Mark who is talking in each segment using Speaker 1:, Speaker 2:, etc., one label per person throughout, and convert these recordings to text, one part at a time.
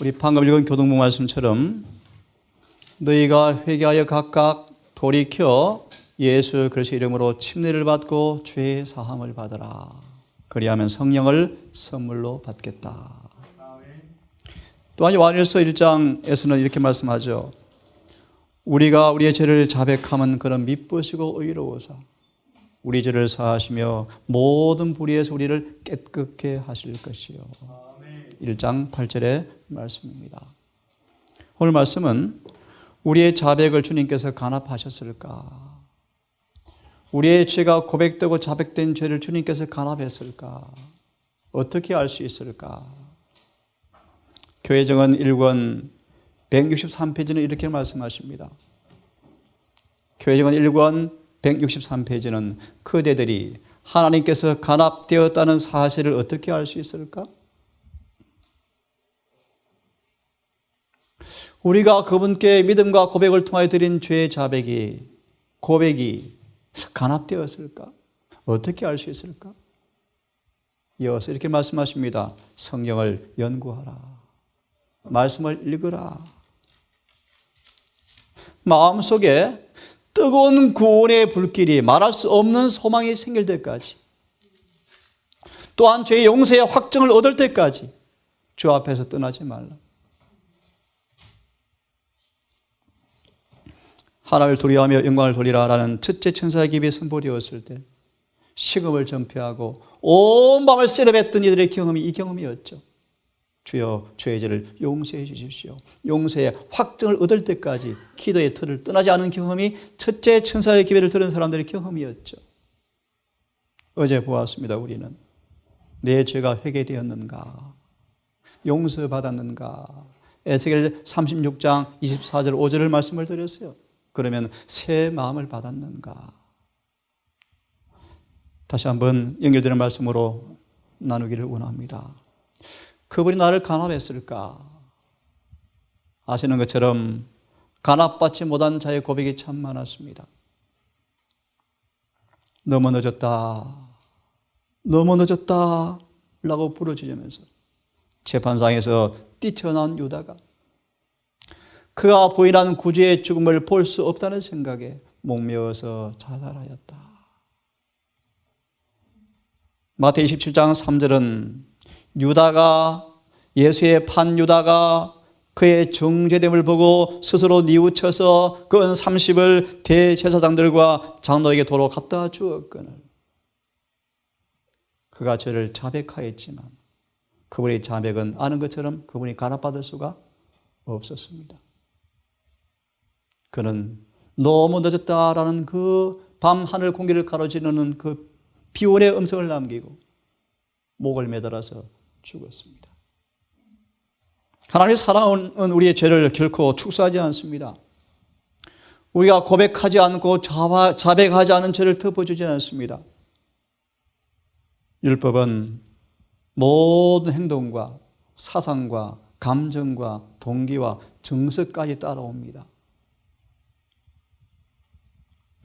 Speaker 1: 우리 방금 읽은 교동부 말씀처럼 너희가 회개하여 각각 돌이켜 예수 그리스도 이름으로 침례를 받고 죄 사함을 받으라. 그리하면 성령을 선물로 받겠다. 또한 요한일서 1장에서는 이렇게 말씀하죠. 우리가 우리의 죄를 자백하면 그는 미쁘시고 의로워서 우리 죄를 사하시며 모든 불의에서 우리를 깨끗게 하실 것이요. 1장 8절의 말씀입니다. 오늘 말씀은 우리의 자백을 주님께서 간합하셨을까? 우리의 죄가 고백되고 자백된 죄를 주님께서 간합했을까? 어떻게 알 수 있을까? 교회 정은 1권 163페이지는 이렇게 말씀하십니다. 교회 정은 1권 163페이지는 그대들이 하나님께서 간합되었다는 사실을 어떻게 알 수 있을까? 우리가 그분께 믿음과 고백을 통하여 드린 죄의 자백이 고백이 간합되었을까? 어떻게 알 수 있을까? 이어서 이렇게 말씀하십니다. 성경을 연구하라. 말씀을 읽으라. 마음속에 뜨거운 구원의 불길이 말할 수 없는 소망이 생길 때까지 또한 죄의 용서의 확정을 얻을 때까지 주 앞에서 떠나지 말라. 하나님을 두려워하며 영광을 돌리라라는 첫째 천사의 기비 선포되었을 때 식음을 전폐하고 온 밤을 쓰러했던 이들의 경험이 이 경험이었죠. 주여 죄의 죄를 용서해 주십시오. 용서의 확정을 얻을 때까지 기도의 틀을 떠나지 않은 경험이 첫째 천사의 기회를 들은 사람들의 경험이었죠. 어제 보았습니다. 우리는 내 죄가 회개되었는가? 용서받았는가? 에스겔 36장 24절 5절을 말씀을 드렸어요. 그러면 새 마음을 받았는가? 다시 한번 연결되는 말씀으로 나누기를 원합니다. 그분이 나를 간합했을까? 아시는 것처럼 간합받지 못한 자의 고백이 참 많았습니다. 너무 늦었다. 너무 늦었다. 라고 부르짖으면서 재판상에서 뛰쳐나온 유다가 그가 부인한 구주의 죽음을 볼 수 없다는 생각에 목매어서 자살하였다. 마태 27장 3절은 유다가 예수의 판 유다가 그의 정죄됨을 보고 스스로 뉘우쳐서 그 은 30을 대제사장들과 장로에게 도로 갖다 주었거늘 그가 저를 자백하였지만 그분의 자백은 아는 것처럼 그분이 간합받을 수가 없었습니다. 그는 너무 늦었다라는 그 밤 하늘 공기를 가로지르는 그 비원의 음성을 남기고 목을 매달아서 죽었습니다. 하나님의 사랑은 우리의 죄를 결코 축소하지 않습니다. 우리가 고백하지 않고 자백하지 않은 죄를 덮어주지 않습니다. 율법은 모든 행동과 사상과 감정과 동기와 정서까지 따라옵니다.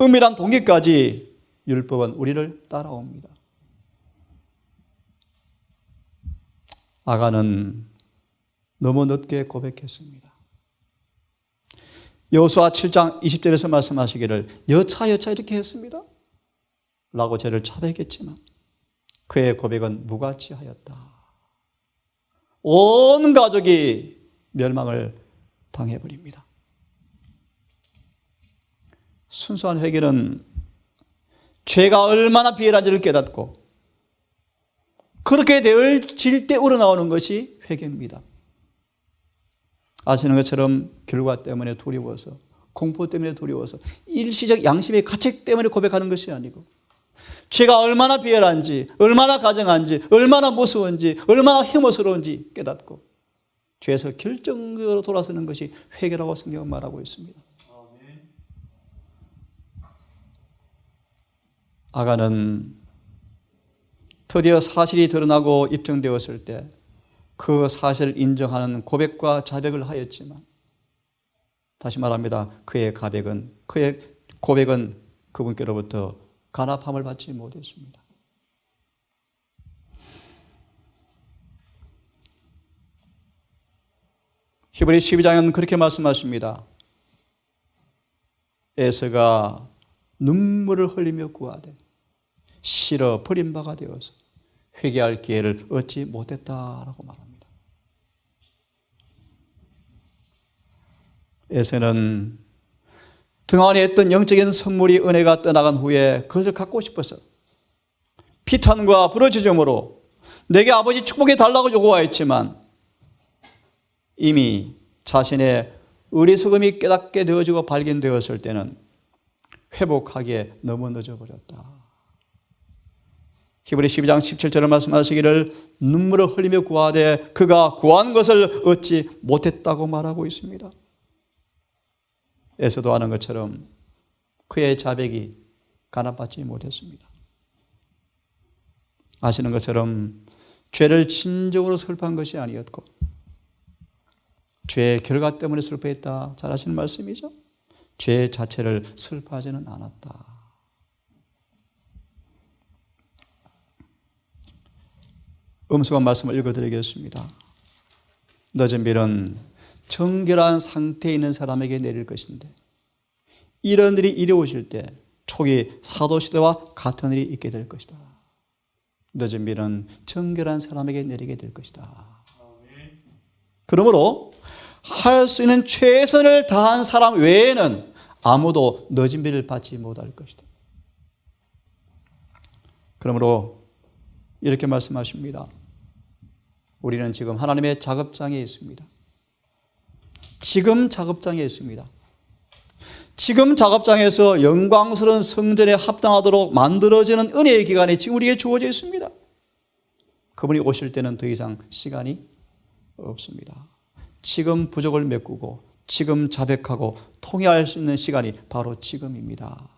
Speaker 1: 은밀한 동기까지 율법은 우리를 따라옵니다. 아가는 너무 늦게 고백했습니다. 여호수아 7장 20절에서 말씀하시기를 여차 여차 이렇게 했습니다. 라고 죄를 자백했지만 그의 고백은 무가치하였다. 온 가족이 멸망을 당해버립니다. 순수한 회개는 죄가 얼마나 비열한지를 깨닫고 그렇게 되어질 때 우러나오는 것이 회개입니다. 아시는 것처럼 결과 때문에 두려워서 공포 때문에 두려워서 일시적 양심의 가책 때문에 고백하는 것이 아니고 죄가 얼마나 비열한지 얼마나 가정한지 얼마나 무서운지 얼마나 혐오스러운지 깨닫고 죄에서 결정적으로 돌아서는 것이 회개라고 성경은 말하고 있습니다. 아가는 드디어 사실이 드러나고 입증되었을 때 그 사실을 인정하는 고백과 자백을 하였지만 다시 말합니다. 그의 가백은 그의 고백은 그분께로부터 간합함을 받지 못했습니다. 히브리 12장은 그렇게 말씀하십니다. 에서가 눈물을 흘리며 구하되 싫어 버림바가 되어서 회개할 기회를 얻지 못했다라고 말합니다. 에서는 등한에 있던 영적인 선물이 은혜가 떠나간 후에 그것을 갖고 싶어서 피탄과 부러지점으로 내게 아버지 축복해 달라고 요구하였지만 이미 자신의 어리석음이 깨닫게 되어지고 발견되었을 때는 회복하기에 너무 늦어버렸다. 히브리 12장 17절을 말씀하시기를 눈물을 흘리며 구하되 그가 구한 것을 얻지 못했다고 말하고 있습니다. 에서도 하는 것처럼 그의 자백이 간합받지 못했습니다. 아시는 것처럼 죄를 진정으로 슬퍼한 것이 아니었고 죄의 결과 때문에 슬퍼했다. 잘 아시는 말씀이죠? 죄 자체를 슬퍼하지는 않았다. 음수한 말씀을 읽어드리겠습니다. 비는 정결한 상태에 있는 사람에게 내릴 것인데 이런 일이 이루어질 때 초기 사도시대와 같은 일이 있게 될 것이다. 비는 정결한 사람에게 내리게 될 것이다. 그러므로 할 수 있는 최선을 다한 사람 외에는 아무도 늦은 비를 받지 못할 것이다. 그러므로 이렇게 말씀하십니다. 우리는 지금 하나님의 작업장에 있습니다. 지금 작업장에 있습니다. 지금 작업장에서 영광스러운 성전에 합당하도록 만들어지는 은혜의 기간이 지금 우리에게 주어져 있습니다. 그분이 오실 때는 더 이상 시간이 없습니다. 지금 부족을 메꾸고 지금 자백하고 통회할 수 있는 시간이 바로 지금입니다.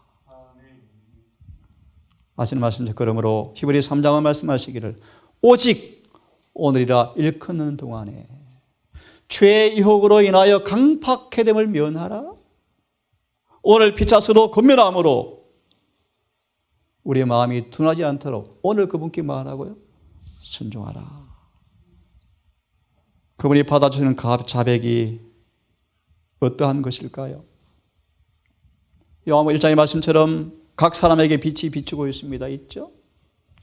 Speaker 1: 아시는 말씀이죠. 그러므로 히브리 3장은 말씀하시기를 오직 오늘이라 일컫는 동안에 죄의 유혹으로 인하여 강팍해됨을 면하라. 오늘 피차스로 건면함으로 우리의 마음이 둔하지 않도록 오늘 그분께 말하고요. 순종하라. 그분이 받아주시는 값 자백이 어떠한 것일까요? 요한복 1장의 말씀처럼 각 사람에게 빛이 비추고 있습니다. 있죠?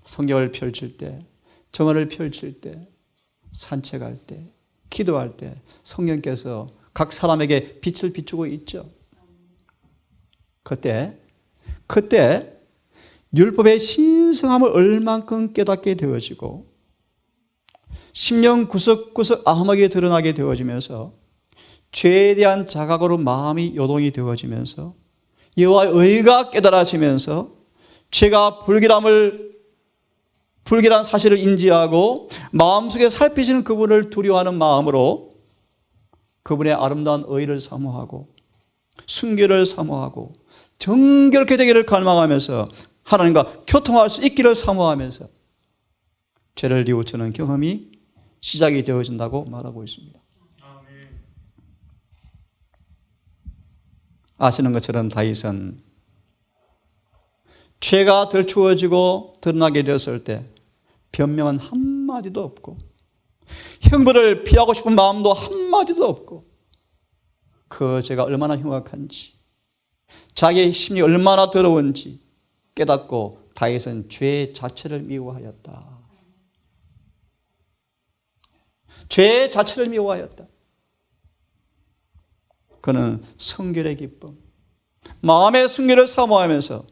Speaker 1: 성경을 펼칠 때, 정언을 펼칠 때, 산책할 때, 기도할 때 성령께서 각 사람에게 빛을 비추고 있죠. 그때 그때 율법의 신성함을 얼만큼 깨닫게 되어지고 심령 구석구석 아함하게 드러나게 되어지면서 죄에 대한 자각으로 마음이 요동이 되어지면서 여호와의 의가 깨달아지면서 죄가 불길함을 불길한 사실을 인지하고 마음속에 살피시는 그분을 두려워하는 마음으로 그분의 아름다운 의를 사모하고 순결을 사모하고 정결케 되기를 갈망하면서 하나님과 교통할 수 있기를 사모하면서 죄를 뉘우치는 경험이 시작이 되어진다고 말하고 있습니다. 아시는 것처럼 다윗은 죄가 덜추어지고 드러나게 되었을 때 변명은 한마디도 없고 형벌을 피하고 싶은 마음도 한마디도 없고 그 죄가 얼마나 흉악한지 자기의 심리 얼마나 더러운지 깨닫고 다윗은 죄 자체를 미워하였다. 죄 자체를 미워하였다. 그는 성결의 기쁨, 마음의 순결을 사모하면서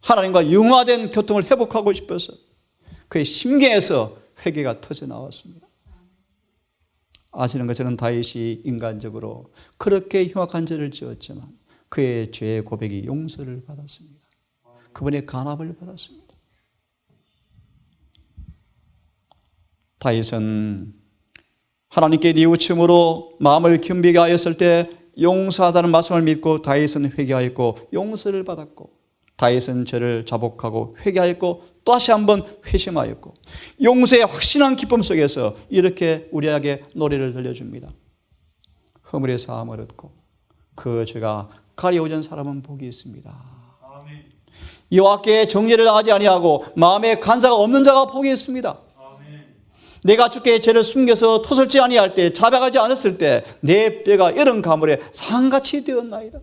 Speaker 1: 하나님과 융화된 교통을 회복하고 싶어서 그의 심경에서 회개가 터져 나왔습니다. 아시는 것처럼 다윗이 인간적으로 그렇게 흉악한 죄를 지었지만 그의 죄의 고백이 용서를 받았습니다. 그분의 간합을 받았습니다. 다윗은 하나님께 뉘우침으로 마음을 겸비게 하였을 때 용서하다는 말씀을 믿고 다윗은 회개하였고 용서를 받았고 다윗은 죄를 자복하고 회개하였고 또 다시 한번 회심하였고 용서의 확신한 기쁨 속에서 이렇게 우리에게 노래를 들려줍니다. 허물의 사함을 얻고 그 죄가 가리워진 사람은 복이 있습니다. 여호와께 정죄를 하지 아니하고 마음에 간사가 없는 자가 복이 있습니다. 내가 주께 죄를 숨겨서 토설지 아니할 때 자백하지 않았을 때 내 뼈가 이런 가물에 상같이 되었나이다.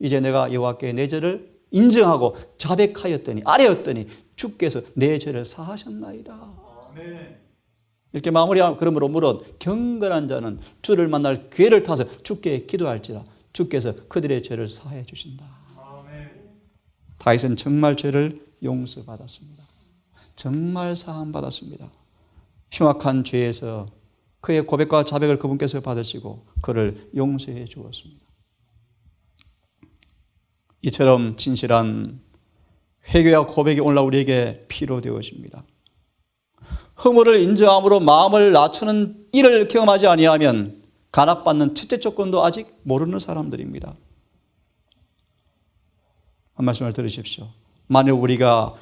Speaker 1: 이제 내가 여호와께 내 죄를 인정하고 자백하였더니 아뢰었더니 주께서 내 죄를 사하셨나이다. 이렇게 마무리하면 그러므로 물론 경건한 자는 주를 만날 기회를 타서 주께 기도할지라 주께서 그들의 죄를 사해 주신다. 다윗은 정말 죄를 용서받았습니다. 정말 사함 받았습니다. 흉악한 죄에서 그의 고백과 자백을 그분께서 받으시고 그를 용서해 주었습니다. 이처럼 진실한 회개와 고백이 오늘날 우리에게 필요되어집니다. 허물을 인정함으로 마음을 낮추는 일을 경험하지 아니하면 간압받는 첫째 조건도 아직 모르는 사람들입니다. 한 말씀을 들으십시오. 만일 우리가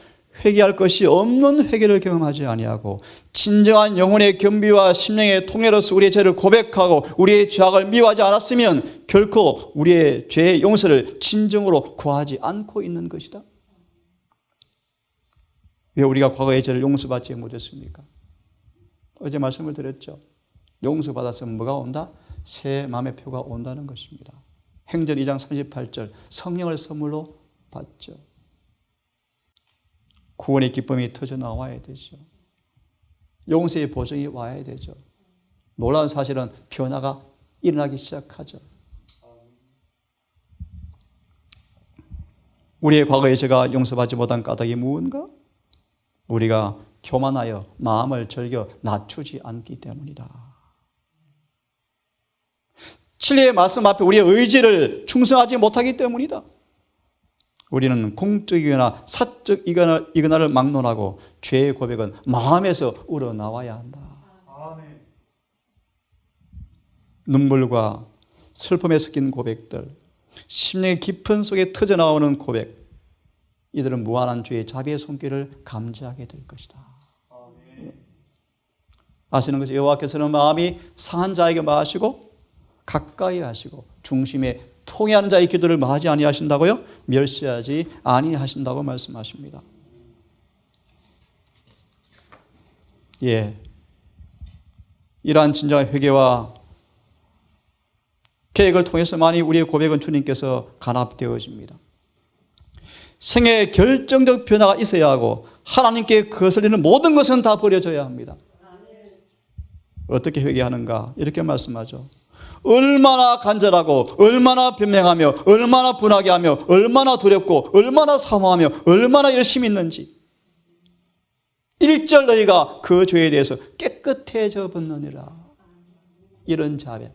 Speaker 1: 회개할 것이 없는 회개를 경험하지 아니하고 진정한 영혼의 겸비와 심령의 통해로서 우리의 죄를 고백하고 우리의 죄악을 미워하지 않았으면 결코 우리의 죄의 용서를 진정으로 구하지 않고 있는 것이다. 왜 우리가 과거의 죄를 용서받지 못했습니까? 어제 말씀을 드렸죠. 용서받았으면 뭐가 온다? 새 마음의 표가 온다는 것입니다. 행전 2장 38절 성령을 선물로 받죠. 구원의 기쁨이 터져 나와야 되죠. 용서의 보증이 와야 되죠. 놀라운 사실은 변화가 일어나기 시작하죠. 우리의 과거의 죄가 용서받지 못한 까닭이 무언가? 우리가 교만하여 마음을 즐겨 낮추지 않기 때문이다. 진리의 말씀 앞에 우리의 의지를 충성하지 못하기 때문이다. 우리는 공적이거나 사적 이거나를 막론하고 죄의 고백은 마음에서 우러나와야 한다. 눈물과 슬픔에 섞인 고백들, 심령의 깊은 속에 터져 나오는 고백, 이들은 무한한 죄의 자비의 손길을 감지하게 될 것이다. 아시는 것이 여호와께서는 마음이 상한 자에게 마시고 가까이 하시고 중심에 통해하는 자의 기도를 마하지 아니하신다고요? 멸시하지 아니하신다고 말씀하십니다. 예. 이러한 진정한 회개와 계획을 통해서만이 우리의 고백은 주님께서 간합되어집니다. 생애에 결정적 변화가 있어야 하고 하나님께 거슬리는 모든 것은 다 버려져야 합니다. 어떻게 회개하는가? 이렇게 말씀하죠. 얼마나 간절하고 얼마나 변명하며 얼마나 분하게 하며 얼마나 두렵고 얼마나 사모하며 얼마나 열심히 있는지. 1절 너희가 그 죄에 대해서 깨끗해져 벗느니라. 이런 자백.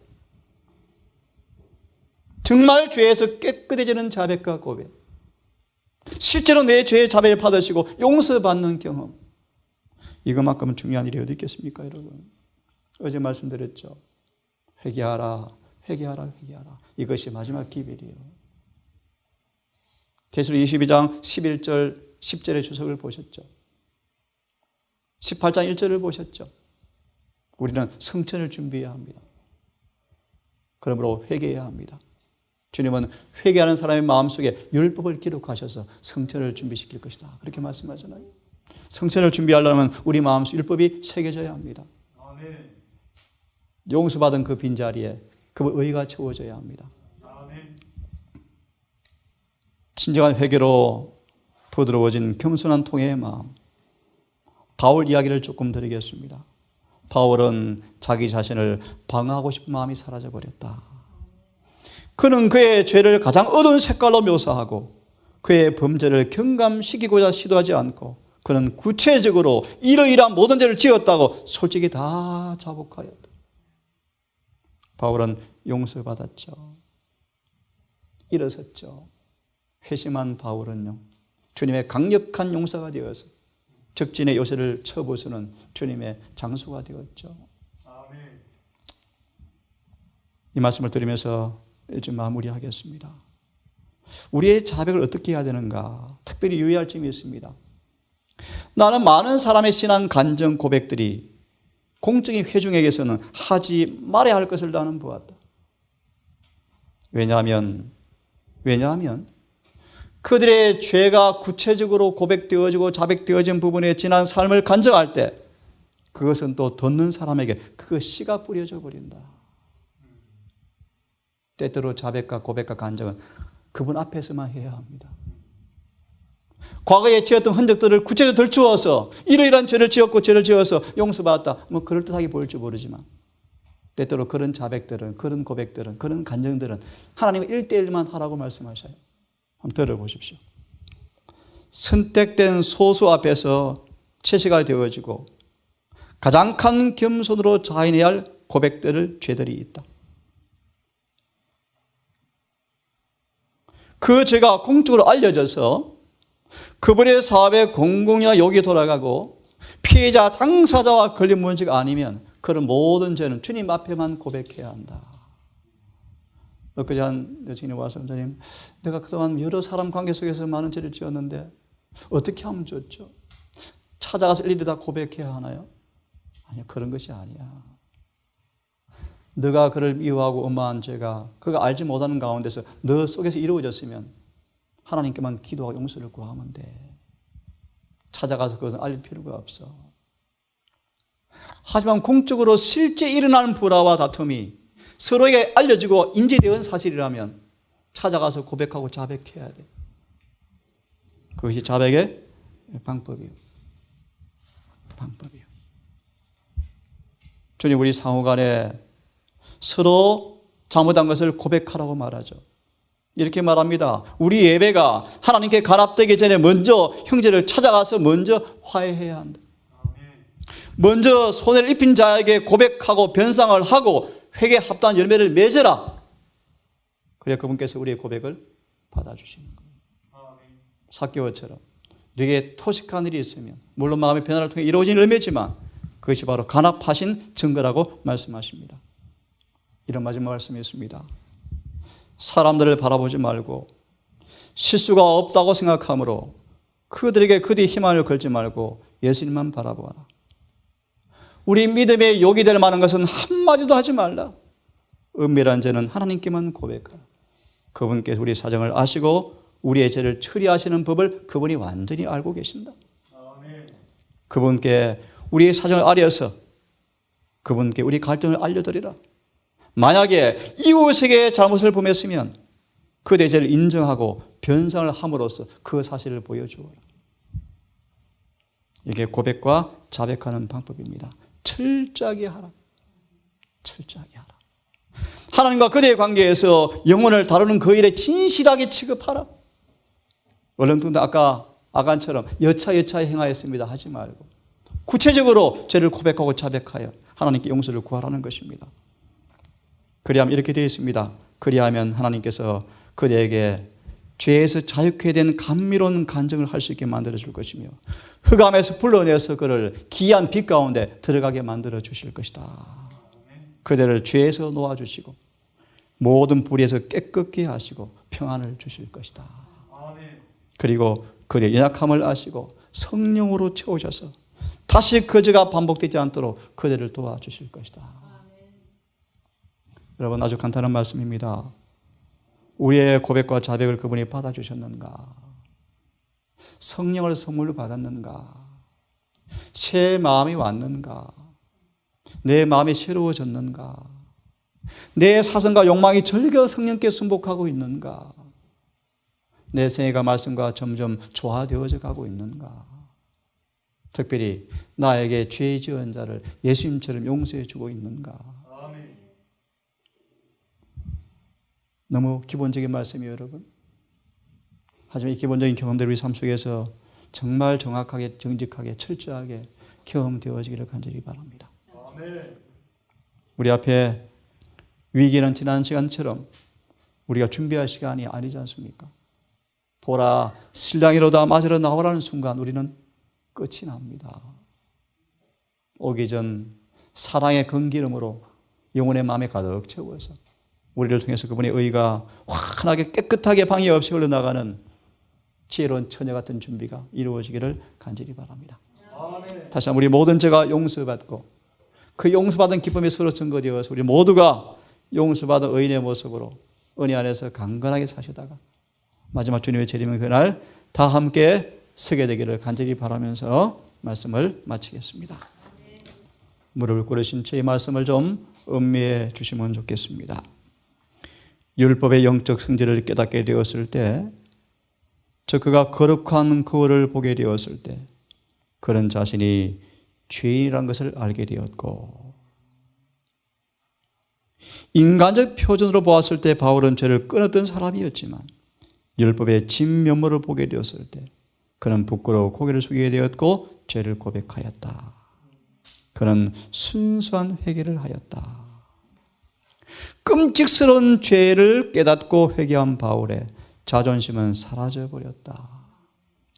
Speaker 1: 정말 죄에서 깨끗해지는 자백과 고백. 실제로 내 죄의 자백을 받으시고 용서받는 경험. 이것만큼은 중요한 일이 어디 있겠습니까 여러분? 어제 말씀드렸죠 회개하라, 회개하라, 회개하라. 이것이 마지막 기별이에요. 대수로 22장 11절, 10절의 주석을 보셨죠? 18장 1절을 보셨죠? 우리는 성천을 준비해야 합니다. 그러므로 회개해야 합니다. 주님은 회개하는 사람의 마음속에 율법을 기록하셔서 성천을 준비시킬 것이다. 그렇게 말씀하잖아요. 성천을 준비하려면 우리 마음속 율법이 새겨져야 합니다. 용서받은 그 빈자리에 그 의가 채워져야 합니다. 진정한 회개로 부드러워진 겸손한 통해의 마음. 바울 이야기를 조금 드리겠습니다. 바울은 자기 자신을 방어하고 싶은 마음이 사라져 버렸다. 그는 그의 죄를 가장 어두운 색깔로 묘사하고 그의 범죄를 경감시키고자 시도하지 않고 그는 구체적으로 이러이러한 모든 죄를 지었다고 솔직히 다 자복하였다. 바울은 용서받았죠. 일어섰죠. 회심한 바울은요. 주님의 강력한 용사가 되어서 적진의 요새를 쳐부수는 주님의 장수가 되었죠. 이 말씀을 드리면서 이제 마무리하겠습니다. 우리의 자백을 어떻게 해야 되는가? 특별히 유의할 점이 있습니다. 나는 많은 사람의 신앙 간증 고백들이 공적인 회중에게서는 하지 말아야 할 것을 나는 보았다. 왜냐하면, 왜냐하면 그들의 죄가 구체적으로 고백되어지고 자백되어진 부분에 지난 삶을 간증할 때 그것은 또 듣는 사람에게 그 씨가 뿌려져 버린다. 때때로 자백과 고백과 간증은 그분 앞에서만 해야 합니다. 과거에 지었던 흔적들을 구체적으로 들추어서 이러이러한 죄를 지었고 죄를 지어서 용서받았다. 뭐 그럴듯하게 보일지 모르지만 때때로 그런 자백들은 그런 고백들은 그런 간증들은 하나님과 일대일만 하라고 말씀하셔요. 한번 들어보십시오. 선택된 소수 앞에서 채시가 되어지고 가장 큰 겸손으로 자인해야 할 고백들을 죄들이 있다. 그 죄가 공적으로 알려져서 그분의 사업에 공공이나 욕이 돌아가고 피해자 당사자와 걸린 문제가 아니면 그런 모든 죄는 주님 앞에만 고백해야 한다. 엊그제 한 여친이 와서 선생님 내가 그동안 여러 사람 관계 속에서 많은 죄를 지었는데 어떻게 하면 좋죠? 찾아가서 일일이 다 고백해야 하나요? 아니요 그런 것이 아니야. 너가 그를 미워하고 엄마한 죄가 그가 알지 못하는 가운데서 너 속에서 이루어졌으면 하나님께만 기도하고 용서를 구하면 돼. 찾아가서 그것은 알릴 필요가 없어. 하지만 공적으로 실제 일어나는 불화와 다툼이 서로에게 알려지고 인지되은 사실이라면 찾아가서 고백하고 자백해야 돼. 그것이 자백의 방법이요. 방법이요. 주님 우리 상호 간에 서로 잘못한 것을 고백하라고 말하죠. 이렇게 말합니다. 우리 예배가 하나님께 가랍되기 전에 먼저 형제를 찾아가서 먼저 화해해야 한다. 먼저 손해를 입힌 자에게 고백하고 변상을 하고 회개 합단 열매를 맺어라. 그래야 그분께서 우리의 고백을 받아주시는 거예요. 사개오처럼 네게 토식한 일이 있으면 물론 마음의 변화를 통해 이루어진 열매지만 그것이 바로 간합하신 증거라고 말씀하십니다. 이런 마지막 말씀이 있습니다. 사람들을 바라보지 말고 실수가 없다고 생각하므로 그들에게 그리 희망을 걸지 말고 예수님만 바라보아라. 우리 믿음의 욕이 될 만한 것은 한마디도 하지 말라. 은밀한 죄는 하나님께만 고백하라. 그분께서 우리 사정을 아시고 우리의 죄를 처리하시는 법을 그분이 완전히 알고 계신다. 그분께 우리의 사정을 알려서 그분께 우리 갈등을 알려드리라. 만약에 이웃에게 잘못을 범했으면 그 대죄를 인정하고 변상을 함으로써 그 사실을 보여주어라. 이게 고백과 자백하는 방법입니다. 철저하게 하라. 철저하게 하라. 하나님과 그대의 관계에서 영혼을 다루는 그 일에 진실하게 취급하라. 얼른뚱 아까 아간처럼 여차 여차에 행하였습니다. 하지 말고 구체적으로 죄를 고백하고 자백하여 하나님께 용서를 구하라는 것입니다. 그리하면 이렇게 되어 있습니다. 그리하면 하나님께서 그대에게 죄에서 자유케 된 감미로운 간증을 할 수 있게 만들어 줄 것이며 흑암에서 불러내서 그를 기이한 빛 가운데 들어가게 만들어 주실 것이다. 그대를 죄에서 놓아 주시고 모든 불의에서 깨끗게 하시고 평안을 주실 것이다. 그리고 그대의 연약함을 아시고 성령으로 채우셔서 다시 그 죄가 반복되지 않도록 그대를 도와 주실 것이다. 여러분 아주 간단한 말씀입니다. 우리의 고백과 자백을 그분이 받아주셨는가? 성령을 선물로 받았는가? 새 마음이 왔는가? 내 마음이 새로워졌는가? 내 사성과 욕망이 절겨 성령께 순복하고 있는가? 내 생애가 말씀과 점점 조화되어져 가고 있는가? 특별히 나에게 죄 지은 자를 예수님처럼 용서해 주고 있는가? 너무 기본적인 말씀이에요, 여러분. 하지만 이 기본적인 경험들이 우리 삶 속에서 정말 정확하게, 정직하게, 철저하게 경험되어지기를 간절히 바랍니다. 우리 앞에 위기는 지난 시간처럼 우리가 준비할 시간이 아니지 않습니까? 보라, 신랑이로다 맞으러 나오라는 순간 우리는 끝이 납니다. 오기 전 사랑의 건기름으로 영혼의 마음에 가득 채워서 우리를 통해서 그분의 의가 환하게 깨끗하게 방해 없이 흘러나가는 지혜로운 처녀 같은 준비가 이루어지기를 간절히 바랍니다. 다시 한번 우리 모든 죄가 용서받고 그 용서받은 기쁨이 서로 증거되어서 우리 모두가 용서받은 의인의 모습으로 은혜 안에서 강건하게 사시다가 마지막 주님의 재림의 그날 다 함께 서게 되기를 간절히 바라면서 말씀을 마치겠습니다. 무릎을 꿇으신 채이 말씀을 좀 음미해 주시면 좋겠습니다. 율법의 영적 성질을 깨닫게 되었을 때, 즉 그가 거룩한 그를 보게 되었을 때, 그런 자신이 죄인이라는 것을 알게 되었고, 인간적 표준으로 보았을 때 바울은 죄를 끊었던 사람이었지만, 율법의 진면모를 보게 되었을 때, 그는 부끄러워 고개를 숙이게 되었고, 죄를 고백하였다. 그는 순수한 회개를 하였다. 끔찍스러운 죄를 깨닫고 회개한 바울의 자존심은 사라져 버렸다.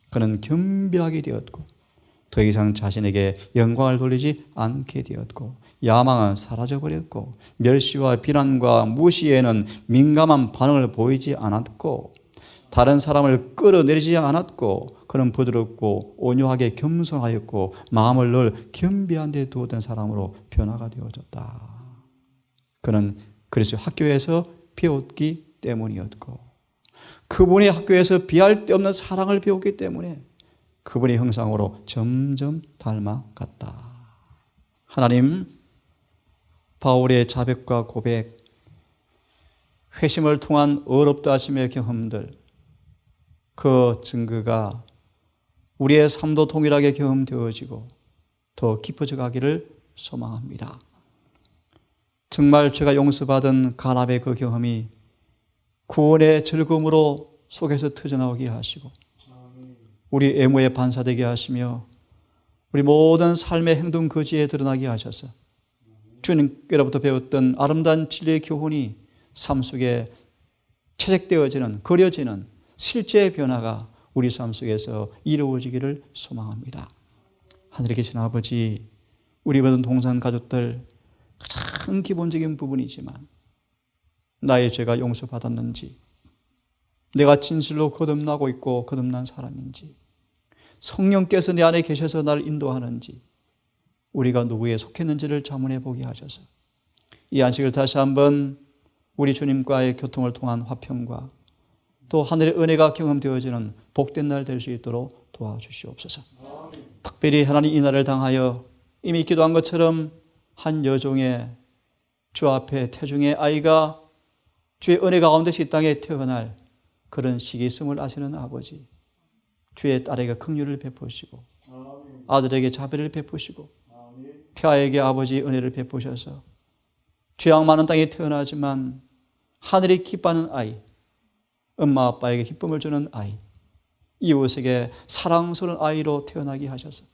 Speaker 1: 그는 겸비하게 되었고 더 이상 자신에게 영광을 돌리지 않게 되었고 야망은 사라져 버렸고 멸시와 비난과 무시에는 민감한 반응을 보이지 않았고 다른 사람을 끌어내리지 않았고 그는 부드럽고 온유하게 겸손하였고 마음을 늘 겸비한 데 두었던 사람으로 변화가 되어졌다. 그는 그래서 학교에서 배웠기 때문이었고 그분이 학교에서 비할 데 없는 사랑을 배웠기 때문에 그분의 형상으로 점점 닮아갔다. 하나님 바울의 자백과 고백 회심을 통한 어렵다 하심의 경험들 그 증거가 우리의 삶도 동일하게 경험되어지고 더 깊어져 가기를 소망합니다. 정말 제가 용서받은 가납의 그 경험이 구원의 즐거움으로 속에서 터져나오게 하시고 우리 애모에 반사되게 하시며 우리 모든 삶의 행동 거지에 드러나게 하셔서 주님께로부터 배웠던 아름다운 진리의 교훈이 삶 속에 채색되어지는 그려지는 실제의 변화가 우리 삶 속에서 이루어지기를 소망합니다. 하늘에 계신 아버지, 우리 모든 동산 가족들 가장 기본적인 부분이지만 나의 죄가 용서받았는지, 내가 진실로 거듭나고 있고 거듭난 사람인지, 성령께서 내 안에 계셔서 나를 인도하는지, 우리가 누구에 속했는지를 자문해 보게 하셔서 이 안식을 다시 한번 우리 주님과의 교통을 통한 화평과 또 하늘의 은혜가 경험되어지는 복된 날 될 수 있도록 도와주시옵소서. 특별히 하나님 이 날을 당하여 이미 기도한 것처럼 한 여종의 주 앞에 태중의 아이가 주의 은혜 가운데서 이 땅에 태어날 그런 시기 있음을 아시는 아버지 주의 딸에게 긍휼을 베푸시고 아들에게 자비를 베푸시고 폐하에게 아버지 은혜를 베푸셔서 죄악 많은 땅에 태어나지만 하늘이 기뻐하는 아이 엄마 아빠에게 기쁨을 주는 아이 이웃에게 사랑스러운 아이로 태어나게 하셔서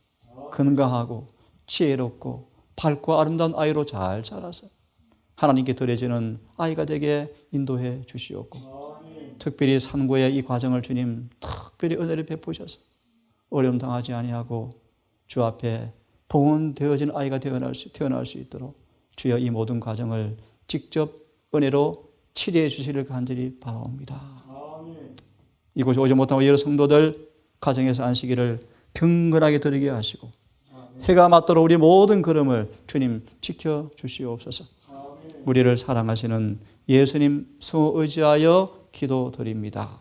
Speaker 1: 건강하고 지혜롭고 밝고 아름다운 아이로 잘 자라서 하나님께 드려지는 아이가 되게 인도해 주시옵고 특별히 산고의 이 과정을 주님 특별히 은혜를 베푸셔서 어려움 당하지 아니하고 주 앞에 봉헌되어진 아이가 태어날 수, 태어날 수 있도록 주여 이 모든 과정을 직접 은혜로 치료해 주시를 간절히 바라옵니다. 이곳에 오지 못한 여러 성도들 가정에서 안식일을 경건하게 드리게 하시고 해가 맞도록 우리 모든 걸음을 주님 지켜 주시옵소서. 우리를 사랑하시는 예수님 성을 의지하여 기도드립니다.